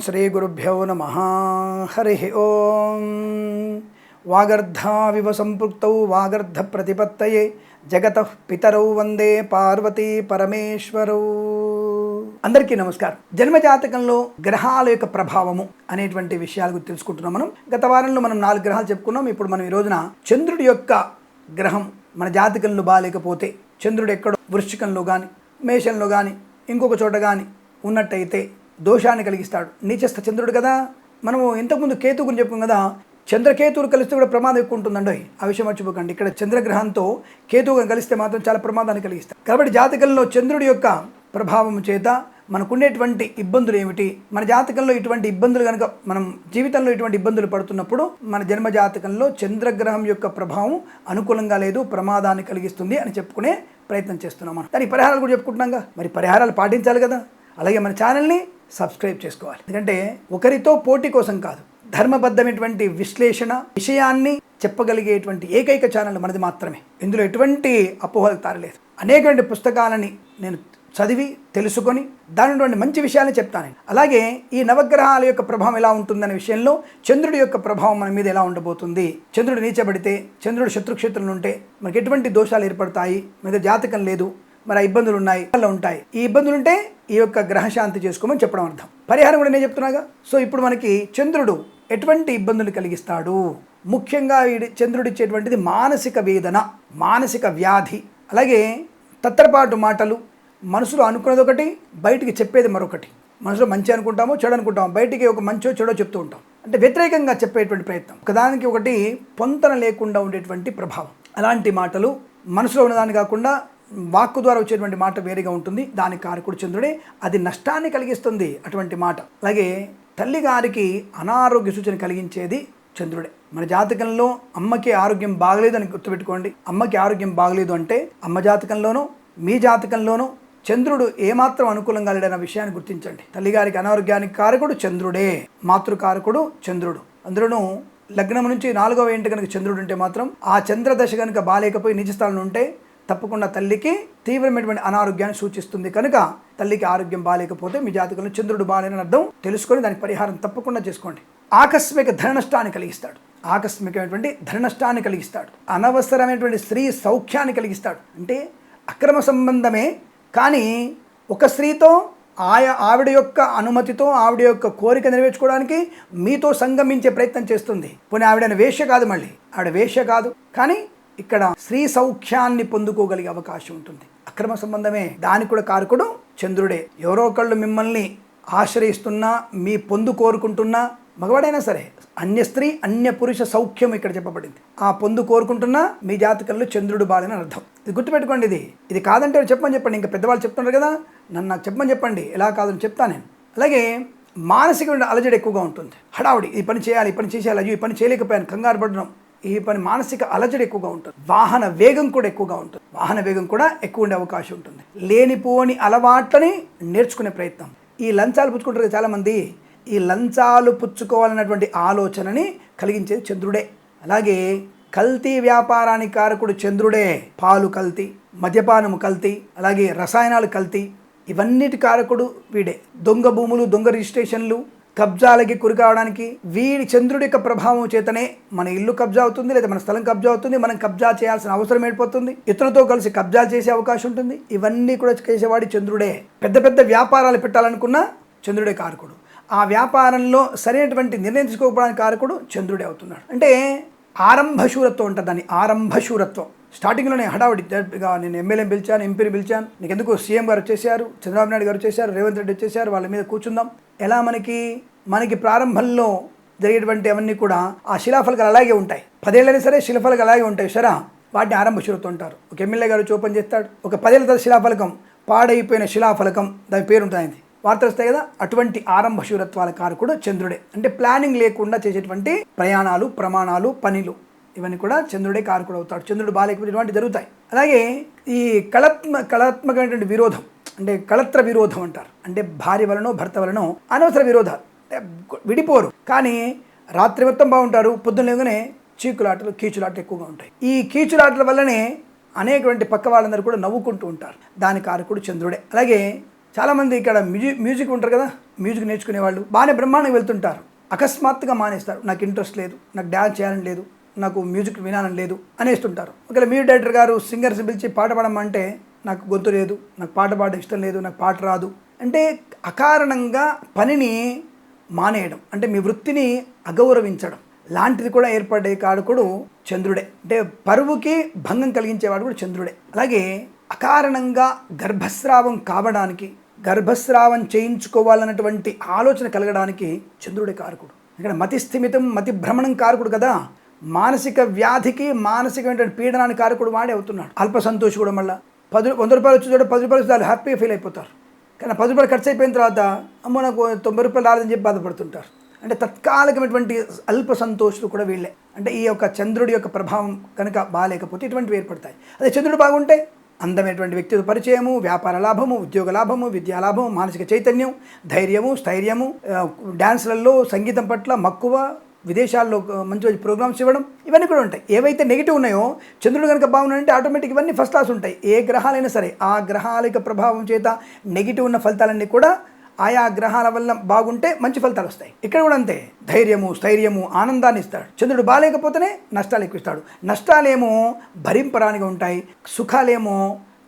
శ్రీగురుభ్యో నమ. హరి ఓం. వాగర్ధావివ సంపృక్తౌ వాగర్ధ ప్రతిపత్తయే. జగత పితరౌ వందే పార్వతీ పరమేశ్వరౌ. అందరికీ నమస్కారం. జన్మజాతకంలో గ్రహాల యొక్క ప్రభావము అనేటువంటి విషయాల గురించి తెలుసుకుంటున్నాం మనం. గత వారంలో మనం నాలుగు గ్రహాలు చెప్పుకున్నాం. ఇప్పుడు మనం ఈ రోజున చంద్రుడి యొక్క గ్రహం మన జాతకంలో బాగాలేకపోతే చంద్రుడు ఎక్కడో వృశ్చికంలో కానీ మేషంలో కానీ ఇంకొక చోట కానీ ఉన్నట్టయితే దోషాన్ని కలిగిస్తాడు. నీచస్థ చంద్రుడు కదా. మనము ఇంతకుముందు కేతు గురించి చెప్పుకున్నాం కదా. చంద్రకేతువులు కలిస్తే కూడా ప్రమాదం ఎక్కువ ఉంటుందండి. ఆ విషయం మర్చిపోకండి. ఇక్కడ చంద్రగ్రహంతో కేతువుగా కలిస్తే మాత్రం చాలా ప్రమాదాన్ని కలిగిస్తాయి కాబట్టి జాతకంలో చంద్రుడి యొక్క ప్రభావం చేత మనకుండేటువంటి ఇబ్బందులు ఏమిటి? మన జాతకంలో ఇటువంటి ఇబ్బందులు కనుక మనం జీవితంలో ఇటువంటి ఇబ్బందులు పడుతున్నప్పుడు మన జన్మ జాతకంలో చంద్రగ్రహం యొక్క ప్రభావం అనుకూలంగా లేదు ప్రమాదాన్ని కలిగిస్తుంది అని చెప్పుకునే ప్రయత్నం చేస్తున్నాం మనం. దాని పరిహారాలు కూడా చెప్పుకుంటున్నాం మరి పరిహారాలు పాటించాలి కదా. అలాగే మన ఛానల్ని సబ్స్క్రైబ్ చేసుకోవాలి. ఎందుకంటే ఒకరితో పోటీ కోసం కాదు ధర్మబద్ధమైనటువంటి విశ్లేషణ విషయాన్ని చెప్పగలిగేటువంటి ఏకైక ఛానల్ మనది మాత్రమే. ఇందులో ఎటువంటి అపోహలు తారలేదు. అనేకటువంటి పుస్తకాలని నేను చదివి తెలుసుకొని దానిలోని మంచి విషయాన్ని చెప్తాను నేను. అలాగే ఈ నవగ్రహాల యొక్క ప్రభావం ఎలా ఉంటుందనే విషయంలో చంద్రుడి యొక్క ప్రభావం మన మీద ఎలా ఉండబోతుంది చంద్రుడు నీచబడితే చంద్రుడు శత్రుక్షేత్రంలో ఉంటే మనకి ఎటువంటి దోషాలు ఏర్పడతాయి మీద జాతకం లేదు మరి ఇబ్బందులు ఉన్నాయి అలా ఉంటాయి. ఈ ఇబ్బందులు ఉంటే ఈ యొక్క గ్రహశాంతి చేసుకోమని చెప్పడం అర్థం. పరిహారం కూడా నేను చెప్తున్నాగా? సో ఇప్పుడు మనకి చంద్రుడు ఎటువంటి ఇబ్బందులు కలిగిస్తాడు? ముఖ్యంగా ఈ చంద్రుడు ఇచ్చేటువంటిది మానసిక వేదన మానసిక వ్యాధి. అలాగే తత్తరపాటు మాటలు మనసులో అనుకున్నది ఒకటి బయటికి చెప్పేది మరొకటి. మనసులో మంచి అనుకుంటామో చెడు అనుకుంటాము బయటికి ఒక మంచో చెడో చెప్తూ ఉంటాం. అంటే వ్యతిరేకంగా చెప్పేటువంటి ప్రయత్నం. ఒకదానికి ఒకటి పొంతన లేకుండా ఉండేటువంటి ప్రభావం. అలాంటి మాటలు మనసులో ఉన్నదాన్ని కాకుండా వాక్కు ద్వారా వచ్చేటువంటి మాట వేరేగా ఉంటుంది. దాని కారకుడు చంద్రుడే. అది నష్టాన్ని కలిగిస్తుంది అటువంటి మాట. అలాగే తల్లి గారికి అనారోగ్య సూచన కలిగించేది చంద్రుడే. మన జాతకంలో అమ్మకి ఆరోగ్యం బాగలేదు అని గుర్తుపెట్టుకోండి. అమ్మకి ఆరోగ్యం బాగలేదు అంటే అమ్మ జాతకంలోనూ మీ జాతకంలోనూ చంద్రుడు ఏమాత్రం అనుకూలంగా లేడన్న విషయాన్ని గుర్తించండి. తల్లిగారికి అనారోగ్యానికి కారకుడు చంద్రుడే. మాతృకారకుడు చంద్రుడు. అందులోనూ లగ్నం నుంచి నాలుగవ ఇంటి కనుక చంద్రుడు ఉంటే మాత్రం ఆ చంద్రదశ కనుక బాలేకపోయి నిజ స్థానంలో ఉంటే తప్పకుండా తల్లికి తీవ్రమైనటువంటి అనారోగ్యాన్ని సూచిస్తుంది కనుక తల్లికి ఆరోగ్యం బాగాలేకపోతే మీ జాతకంలో చంద్రుడు బాగాలేని అర్థం. తెలుసుకొని దానికి పరిహారం తప్పకుండా చేసుకోండి. ఆకస్మిక ధన నష్టాన్ని కలిగిస్తాడు. ఆకస్మికమైనటువంటి ధన నష్టాన్ని కలిగిస్తాడు. అనవసరమైనటువంటి స్త్రీ సౌఖ్యాన్ని కలిగిస్తాడు. అంటే అక్రమ సంబంధమే. కానీ ఒక స్త్రీతో ఆయా ఆవిడ యొక్క అనుమతితో ఆవిడ యొక్క కోరిక నెరవేర్చుకోవడానికి మీతో సంగమించే ప్రయత్నం చేస్తుంది. పోనీ ఆవిడని వేష్య కాదు మళ్ళీ. ఆవిడ వేష్య కాదు. కానీ ఇక్కడ స్త్రీ సౌఖ్యాన్ని పొందుకోగలిగే అవకాశం ఉంటుంది. అక్రమ సంబంధమే. దానికి కూడా కారకుడు చంద్రుడే. ఎవరో ఒకళ్ళు మిమ్మల్ని ఆశ్రయిస్తున్నా మీ పొందు కోరుకుంటున్నా మగవాడైనా సరే అన్య స్త్రీ అన్య పురుష సౌఖ్యం ఇక్కడ చెప్పబడింది. ఆ పొందు కోరుకుంటున్నా మీ జాతకంలో చంద్రుడు బాలని అర్థం. ఇది గుర్తుపెట్టుకోండి ఇది. ఇది కాదంటే చెప్పమని చెప్పండి. ఇంకా పెద్దవాళ్ళు చెప్తున్నారు కదా. నన్ను నాకు చెప్పమని చెప్పండి. ఎలా కాదని చెప్తాను నేను. అలాగే మానసికమైన అలజడి ఎక్కువగా ఉంటుంది. హడావుడి. ఈ పని చేయాలి ఈ పని చేసేయాలి. అయ్యో ఈ పని చేయలేకపోయాను. కంగారు పడడం. ఈ పని మానసిక అలజడి ఎక్కువగా ఉంటుంది. వాహన వేగం కూడా ఎక్కువగా ఉంటుంది. వాహన వేగం కూడా ఎక్కువ ఉండే అవకాశం ఉంటుంది. లేనిపోని అలవాట్లని నేర్చుకునే ప్రయత్నం. ఈ లంచాలు పుచ్చుకుంటారు చాలామంది. ఈ లంచాలు పుచ్చుకోవాలన్నటువంటి ఆలోచనని కలిగించేది చంద్రుడే. అలాగే కల్తీ వ్యాపారానికి కారకుడు చంద్రుడే. పాలు కల్తీ మద్యపానము కల్తీ అలాగే రసాయనాలు కల్తీ. ఇవన్నిటి కారకుడు వీడే. దొంగ భూములు దొంగ రిజిస్ట్రేషన్లు కబ్జాలకి గురి కావడానికి వీడి చంద్రుడి యొక్క ప్రభావం చేతనే మన ఇల్లు కబ్జా అవుతుంది లేదా మన స్థలం కబ్జా అవుతుంది మనం కబ్జా చేయాల్సిన అవసరం ఏర్పడుతుంది. ఇతరులతో కలిసి కబ్జాలు చేసే అవకాశం ఉంటుంది. ఇవన్నీ కూడా చేసేవాడి చంద్రుడే. పెద్ద పెద్ద వ్యాపారాలు పెట్టాలనుకున్నా చంద్రుడే కారకుడు. ఆ వ్యాపారంలో సరైనటువంటి నిర్ణయం తీసుకోకపోవడానికి కారకుడు చంద్రుడే అవుతున్నాడు. అంటే ఆరంభశూరత్వం ఉంటుంది దాన్ని ఆరంభశూరత్వం స్టార్టింగ్లోనే హడావుడి నేను ఎమ్మెల్యే పిలిచాను ఎంపీని పిలిచాను. నీకు ఎందుకు సీఎం గారు వచ్చేసారు చంద్రబాబు నాయుడు గారు వచ్చేసారు రేవంత్ రెడ్డి వచ్చేసారు వాళ్ళ మీద కూర్చుందాం. ఎలా మనకి మనకి ప్రారంభంలో జరిగేటువంటి అవన్నీ కూడా ఆ శిలాఫలకాలు అలాగే ఉంటాయి. పదేళ్ళైనా సరే శిలాఫలకాలు అలాగే ఉంటాయి సరే. వాటిని ఆరంభ శూరత్వం అంటారు ఒక ఎమ్మెల్యే గారు వచ్చి చేస్తాడు. ఒక పదేళ్ళ తర్వాత శిలాఫలకం పాడైపోయిన శిలాఫలకం దాని పేరు ఉంటుంది వార్తలు వస్తాయి కదా అటువంటి ఆరంభ శూరత్వాల కారకుడు చంద్రుడే. అంటే ప్లానింగ్ లేకుండా చేసేటువంటి ప్రయాణాలు ప్రమాణాలు పనులు ఇవన్నీ కూడా చంద్రుడే కారకుడు అవుతాడు. చంద్రుడు బాగాలేకపోతే ఇటువంటి జరుగుతాయి. అలాగే ఈ కళాత్మ కళాత్మకమైనటువంటి విరోధం అంటే కళత్ర విరోధం అంటారు. అంటే భార్య వలనో భర్త వలనో అనవసర విరోధాలు. విడిపోరు. కానీ రాత్రి మొత్తం బాగుంటారు పొద్దున్న లేవగానే చీకులాటలు కీచులాటలు ఎక్కువగా ఉంటాయి. ఈ కీచులాటల వల్లనే అనేకటువంటి పక్క వాళ్ళందరూ కూడా నవ్వుకుంటూ ఉంటారు. దాని కారకుడు చంద్రుడే. అలాగే చాలామంది ఇక్కడ మ్యూజిక్ మ్యూజిక్ ఉంటారు కదా మ్యూజిక్ నేర్చుకునే వాళ్ళు బాగానే బ్రహ్మాండంగా వెళ్తుంటారు. అకస్మాత్తుగా మానేస్తారు. నాకు ఇంట్రెస్ట్ లేదు నాకు డ్యాన్స్ చేయాలని లేదు నాకు మ్యూజిక్ వినాలని లేదు అనేస్తుంటారు. ఒకవేళ మ్యూజిక్ డైరెక్టర్ గారు సింగర్స్ పిలిచి పాట పాడమంటే నాకు గొంతు లేదు నాకు పాట పాడడం ఇష్టం లేదు నాకు పాట రాదు. అంటే అకారణంగా పనిని మానేయడం. అంటే మీ వృత్తిని అగౌరవించడం. లాంటిది కూడా ఏర్పడే కారకుడు చంద్రుడే. అంటే పరువుకి భంగం కలిగించేవాడు కూడా చంద్రుడే. అలాగే అకారణంగా గర్భస్రావం కావడానికి గర్భస్రావం చేయించుకోవాలన్నటువంటి ఆలోచన కలగడానికి చంద్రుడే కారకుడు. ఇక్కడ మతి స్థిమితం మతి భ్రమణం కారకుడు కదా. మానసిక వ్యాధికి మానసికమైనటువంటి పీడనానికి కారకుడు వాడే అవుతున్నాడు. అల్ప సంతోషి కూడా మళ్ళీ. పది వంద రూపాయలు వచ్చి చూడ పది రూపాయలు వచ్చి హ్యాపీగా ఫీల్ అయిపోతారు. కానీ పది రూపాయలు ఖర్చు అయిపోయిన తర్వాత అమ్మో నాకు తొంభై రూపాయలు రాలేదని చెప్పి బాధపడుతుంటారు. అంటే తత్కాలికమైనటువంటి అల్ప సంతోషులు కూడా వీళ్ళే. అంటే ఈ యొక్క చంద్రుడి యొక్క ప్రభావం కనుక బాగాలేకపోతే ఇటువంటివి ఏర్పడతాయి. అదే చంద్రుడు బాగుంటే అందమైనటువంటి వ్యక్తిత్వ పరిచయము వ్యాపార లాభము ఉద్యోగ లాభము విద్యా లాభము మానసిక చైతన్యం ధైర్యము స్థైర్యము డ్యాన్స్లలో సంగీతం పట్ల మక్కువ విదేశాల్లో మంచి మంచి ప్రోగ్రామ్స్ ఇవ్వడం ఇవన్నీ కూడా ఉంటాయి. ఏవైతే నెగిటివ్ ఉన్నాయో చంద్రుడు కనుక బాగున్నాయంటే ఆటోమేటిక్ ఇవన్నీ ఫస్ట్ క్లాస్ ఉంటాయి. ఏ గ్రహాలైనా సరే ఆ గ్రహాల యొక్క ప్రభావం చేత నెగిటివ్ ఉన్న ఫలితాలన్నీ కూడా ఆయా గ్రహాల వల్ల బాగుంటే మంచి ఫలితాలు వస్తాయి. ఇక్కడ కూడా అంతే. ధైర్యము స్థైర్యము ఆనందాన్ని ఇస్తాడు. చంద్రుడు బాగాలేకపోతేనే నష్టాలు ఎక్కువ ఇస్తాడు నష్టాలేమో భరింపరానిగా ఉంటాయి. సుఖాలేమో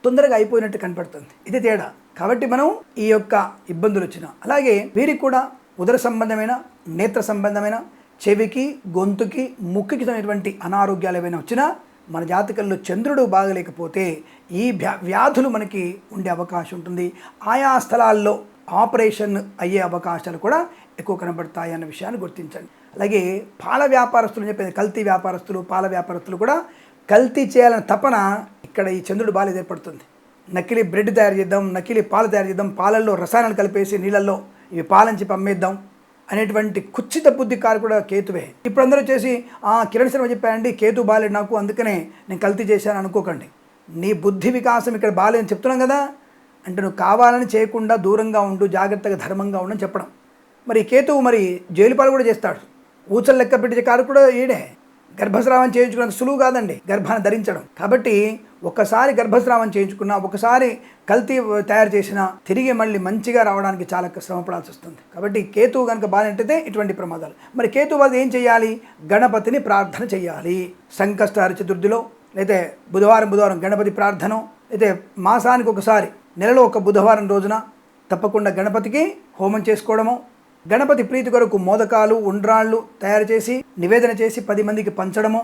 తొందరగా అయిపోయినట్టు కనపడుతుంది. ఇది తేడా. కాబట్టి మనం ఈ యొక్క ఇబ్బందులు వచ్చిన అలాగే వీరికి కూడా ఉదర సంబంధమైన నేత్ర సంబంధమైన చెవికి గొంతుకి ముక్కుకి అనేటువంటి అనారోగ్యాలు ఏమైనా వచ్చినా మన జాతకంలో చంద్రుడు బాగలేకపోతే ఈ వ్యాధులు మనకి ఉండే అవకాశం ఉంటుంది. ఆయా స్థలాల్లో ఆపరేషన్ అయ్యే అవకాశాలు కూడా ఎక్కువ కనబడతాయి అన్న విషయాన్ని గుర్తించండి. అలాగే పాల వ్యాపారస్తులు చెప్పేది కల్తీ వ్యాపారస్తులు పాల వ్యాపారస్తులు కూడా కల్తీ చేయాలనే తపన ఇక్కడ ఈ చంద్రుడు బాలేదు ఏర్పడుతుంది. నకిలీ బ్రెడ్ తయారు చేద్దాం నకిలీ పాలు తయారు చేద్దాం పాలల్లో రసాయనాలు కలిపేసి నీళ్ళల్లో ఇవి పాలని చెప్పి అమ్మేద్దాం అనేటువంటి కుచ్చిత బుద్ధి కారు కూడా కేతువే. ఇప్పుడు అందరూ చేసి "ఆ, కిరణ్ శర్మ చెప్పారండి కేతు బాలేడు నాకు అందుకనే నేను కల్తీ చేశాను అనుకోకండి. నీ బుద్ధి వికాసం ఇక్కడ బాలేదని చెప్తున్నాం కదా అంటే నువ్వు కావాలని చేయకుండా దూరంగా ఉండు జాగ్రత్తగా ధర్మంగా ఉండని చెప్పడం. మరి కేతువు మరి జైలు పాలు కూడా చేస్తాడు. ఊచలు లెక్క పెట్టే కారు కూడా ఈడే. గర్భస్రావం చేయించుకున్నంత సులువు కాదండి గర్భాన్ని ధరించడం. కాబట్టి ఒక్కసారి గర్భస్రావం చేయించుకున్నా ఒకసారి కల్తీ తయారు చేసినా తిరిగి మళ్ళీ మంచిగా రావడానికి చాలా శ్రమ పడాల్సి వస్తుంది. కాబట్టి కేతువు కనుక బాగాలంటే ఇటువంటి ప్రమాదాలు. మరి కేతు వాళ్ళు ఏం చేయాలి? గణపతిని ప్రార్థన చేయాలి. సంకష్టహార చతుర్థిలో అయితే బుధవారం బుధవారం గణపతి ప్రార్థన అయితే మాసానికి ఒకసారి నెలలో ఒక బుధవారం రోజున తప్పకుండా గణపతికి హోమం చేసుకోవడము గణపతి ప్రీతి కొరకు మోదకాలు ఉండ్రాళ్ళు తయారు చేసి నివేదన చేసి పది మందికి పంచడము.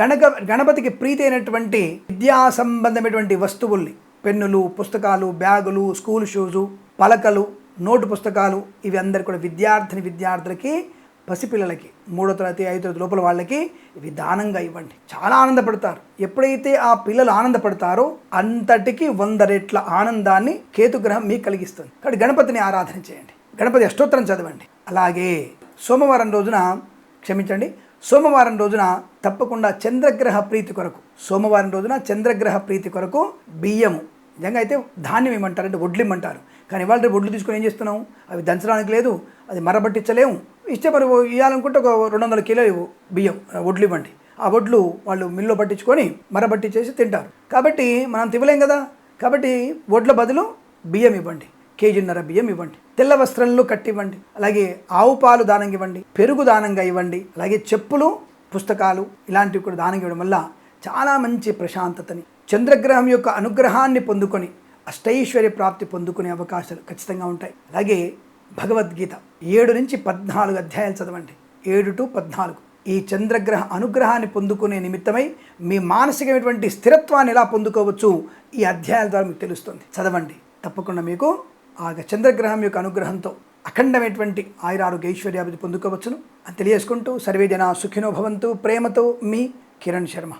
గణక గణపతికి ప్రీతి అయినటువంటి విద్యా సంబంధమైనటువంటి వస్తువుల్ని పెన్నులు పుస్తకాలు బ్యాగులు స్కూల్ షూజు పలకలు నోటు పుస్తకాలు ఇవి అందరు కూడా విద్యార్థిని విద్యార్థులకి పసిపిల్లలకి మూడో తరగతి ఐదో తరగతి లోపల వాళ్ళకి ఇవి దానంగా ఇవ్వండి. చాలా ఆనందపడతారు. ఎప్పుడైతే ఆ పిల్లలు ఆనందపడతారో అంతటికి వంద రెట్ల ఆనందాన్ని కేతుగ్రహం మీకు కలిగిస్తుంది. కాబట్టి గణపతిని ఆరాధన చేయండి. గణపతి అష్టోత్తరం చదవండి. అలాగే సోమవారం రోజున క్షమించండి సోమవారం రోజున తప్పకుండా చంద్రగ్రహ ప్రీతి కొరకు సోమవారం రోజున చంద్రగ్రహ ప్రీతి కొరకు బియ్యము. నిజంగా అయితే ధాన్యం ఏమంటారు అంటే వడ్లు ఇమ్మంటారు. కానీ ఇవాళ రేపు వడ్లు తీసుకొని ఏం చేస్తున్నాం అవి దంచడానికి లేదు అది మరబట్టించలేము. ఇస్తే మరి ఇవ్వాలనుకుంటే ఒక రెండు వందల కిలో బియ్యం వడ్లు ఇవ్వండి. ఆ వడ్లు వాళ్ళు మిల్లో పట్టించుకొని మరబట్టించేసి తింటారు. కాబట్టి మనం తివ్వలేం కదా? కాబట్టి వడ్ల బదులు బియ్యం ఇవ్వండి. కేజీన్నర బియ్యం ఇవ్వండి. తెల్ల వస్త్రంలో కట్టివ్వండి. అలాగే ఆవు పాలు దానంగా ఇవ్వండి. పెరుగు దానంగా ఇవ్వండి. అలాగే చెప్పులు పుస్తకాలు ఇలాంటివి కూడా దానంగా ఇవ్వడం వల్ల చాలా మంచి ప్రశాంతతని చంద్రగ్రహం యొక్క అనుగ్రహాన్ని పొందుకొని అష్టైశ్వర్య ప్రాప్తి పొందుకునే అవకాశాలు ఖచ్చితంగా ఉంటాయి. అలాగే భగవద్గీత ఏడు నుంచి పద్నాలుగు అధ్యాయాలు చదవండి. ఏడు టు పద్నాలుగు. ఈ చంద్రగ్రహ అనుగ్రహాన్ని పొందుకునే నిమిత్తమై మీ మానసికమైనటువంటి స్థిరత్వాన్ని ఎలా పొందుకోవచ్చు ఈ అధ్యాయాల ద్వారా మీకు తెలుస్తుంది. చదవండి. తప్పకుండా మీకు ఆ చంద్రగ్రహం యొక్క అనుగ్రహంతో అఖండమైనటువంటి ఆయురారోగ్య ఐశ్వర్యాభివృద్ధి పొందుకోవచ్చును అని తెలియజేసుకుంటూ సర్వే జన సుఖినో భవంతు ప్రేమతో మీ కిరణ్ శర్మ.